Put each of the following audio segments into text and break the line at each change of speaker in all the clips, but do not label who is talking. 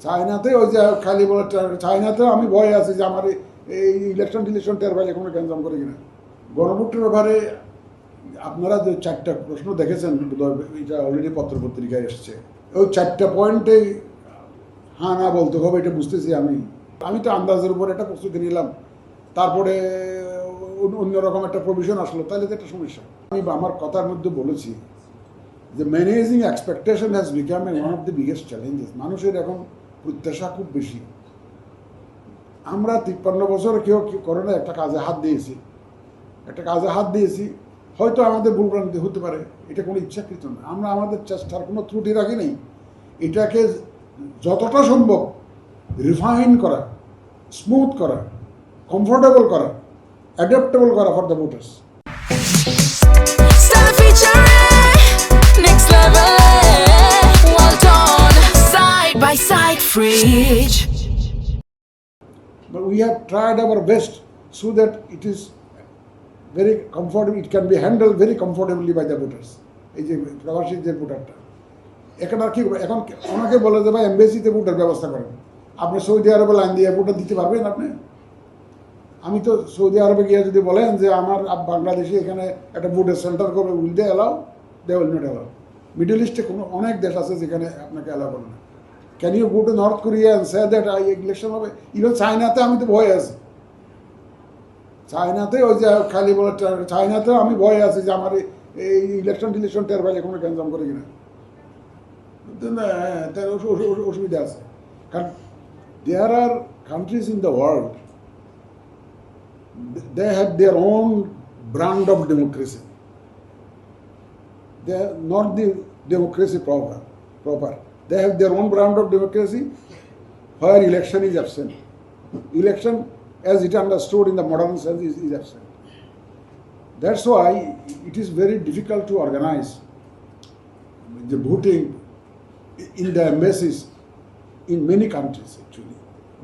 চায়নাতে ওই যে খালি বলে চায়নাতেও আমি ভয় আছি যে আমার এই- ইলেকশন টিলেকশন টের পাইলে কোনো গ্যাঞ্জাম করে কিনা। গণভোটের ব্যাপারে আপনারা যে চারটা প্রশ্ন দেখেছেন, এটা অলরেডি পত্রপত্রিকায় এসছে। ওই চারটা পয়েন্টে হ্যাঁ না বলতে হবে এটা বুঝতেছি আমি। আমি তো আন্দাজের উপর একটা প্রস্তুতি নিলাম। তারপরে অন্য- অন্যরকম একটা প্রভিশন আসলো, তাহলে তো একটা সমস্যা। আমি আমার কথার মধ্যে বলেছি যে managing expectation has become one of the biggest challenges মানুষের এখন প্রত্যাশা খুব বেশি। আমরা তিপ্পান্ন বছর কেউ কি করে না একটা কাজে হাত দিয়েছি। একটা কাজে হাত দিয়েছি, হয়তো আমাদের ভুলভ্রান্তি হতে পারে, এটা কোনো ইচ্ছাকৃত না। আমরা আমাদের চেষ্টার কোনো ত্রুটি রাখি নেই। এটাকে যতটা সম্ভব রিফাইন করা স্মুথ করা কমফোর্টেবল করা অ্যাডাপ্টেবল করা
for the voters fridge.
But we have tried our best so that it is very comfortable, it can be handled very comfortably by the voters. এই যে প্রবাসী যে ভোটারটা এখন আর কি এখন ওনাকে বলে যে ভাই এমবেসিতে ভোটার ব্যবস্থা করেন। আপনি সৌদি আরবে লাইন দিয়ে ভোটার দিতে পারবেন আপনি? আমি তো সৌদি আরবে গিয়ে যদি বলেন যে আমার বাংলাদেশে এখানে একটা ভোটের সেন্টার করবে will they allow? They will not allow. Middle ইস্টে কোনো অনেক দেশ আছে যেখানে আপনাকে অ্যালাউ করে না। Can you go to North Korea and say that I election হবে ইভেন চায়নাতে আমি তো ভয় আছি চায়নাতে ওই যে খালি বলে চায়নাতেও আমি ভয় আছি যে আমার এই- ইলেকশন টিলেকশন টের পাইলে কোনো গ্যাঞ্জাম করে কিনা হ্যাঁ, তার অসু- অসু- অসু- অসুবিধা আছে কারণ there are countries in the world have their own brand of democracy. They are not the democracy proper. Proper. They have their own brand of democracy where election is absent. Election, as it understood in the modern sense, is, is absent. That's why it is very difficult to organize the voting in the embassies in many countries actually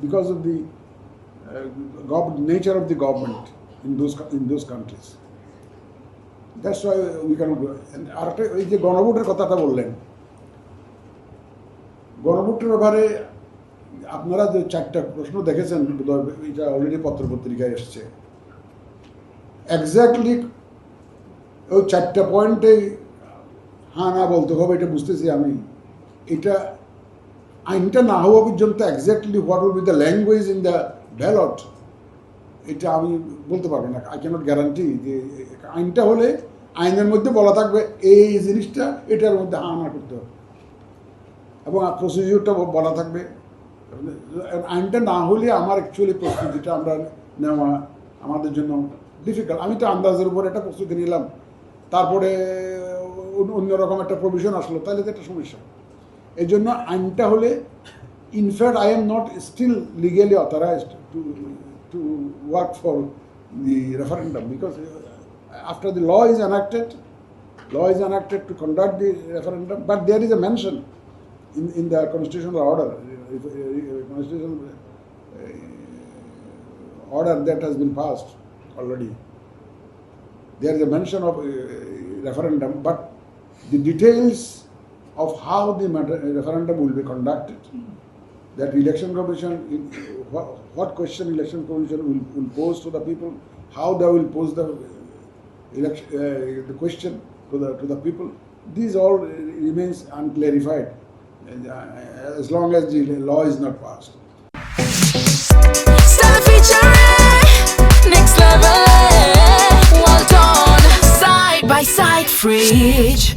because of the uh, gov- nature of the government in those co- in those countries. That's why we cannot do it. And আরেকটা এই যে গণভোটের কথাটা বললেন গণভোটের ব্যাপারে আপনারা যে চারটা প্রশ্ন দেখেছেন, এটা অলরেডি পত্রপত্রিকায় এসছে। এক্স্যাক্টলি ওই চারটা পয়েন্টে হ্যাঁ না বলতে হবে, এটা বুঝতেছি আমি। এটা আইনটা না হওয়া পর্যন্ত exactly what will be the language in the ballot এটা আমি বলতে পারব না। আই ক্যানট গ্যারান্টি যে আইনটা হলে আইনের মধ্যে বলা থাকবে এই জিনিসটা, এটার মধ্যে হা না করতে হবে। এবং প্রসিডিউরটা বলা থাকবে। আইনটা না হলে আমার অ্যাকচুয়ালি প্রস্তুতিটা আমরা নেওয়া আমাদের জন্য ডিফিকাল্ট আমি তো আন্দাজের উপর একটা প্রস্তুতি নিলাম। তারপরে অন্য- অন্যরকম একটা প্রভিশন আসলো, তাহলে তো একটা সমস্যা। এই জন্য আইনটা হলে in fact I am not still legally authorised to to work for the referendum because after the law is enacted, law is enacted to conduct the referendum, but there is a mention in, in the constitutional order uh, uh, constitutional uh, order that has been passed already. There is a mention of uh, referendum, but the details of how the matter, referendum will be conducted, that election commission, what, question election commission will, will pose to the people, how they will pose the election, uh, the question to the to the people, these all remains unclarified. uh, Uh, uh, as long as the law is not passed.
Featuring next level. Well done, side by side, fridge.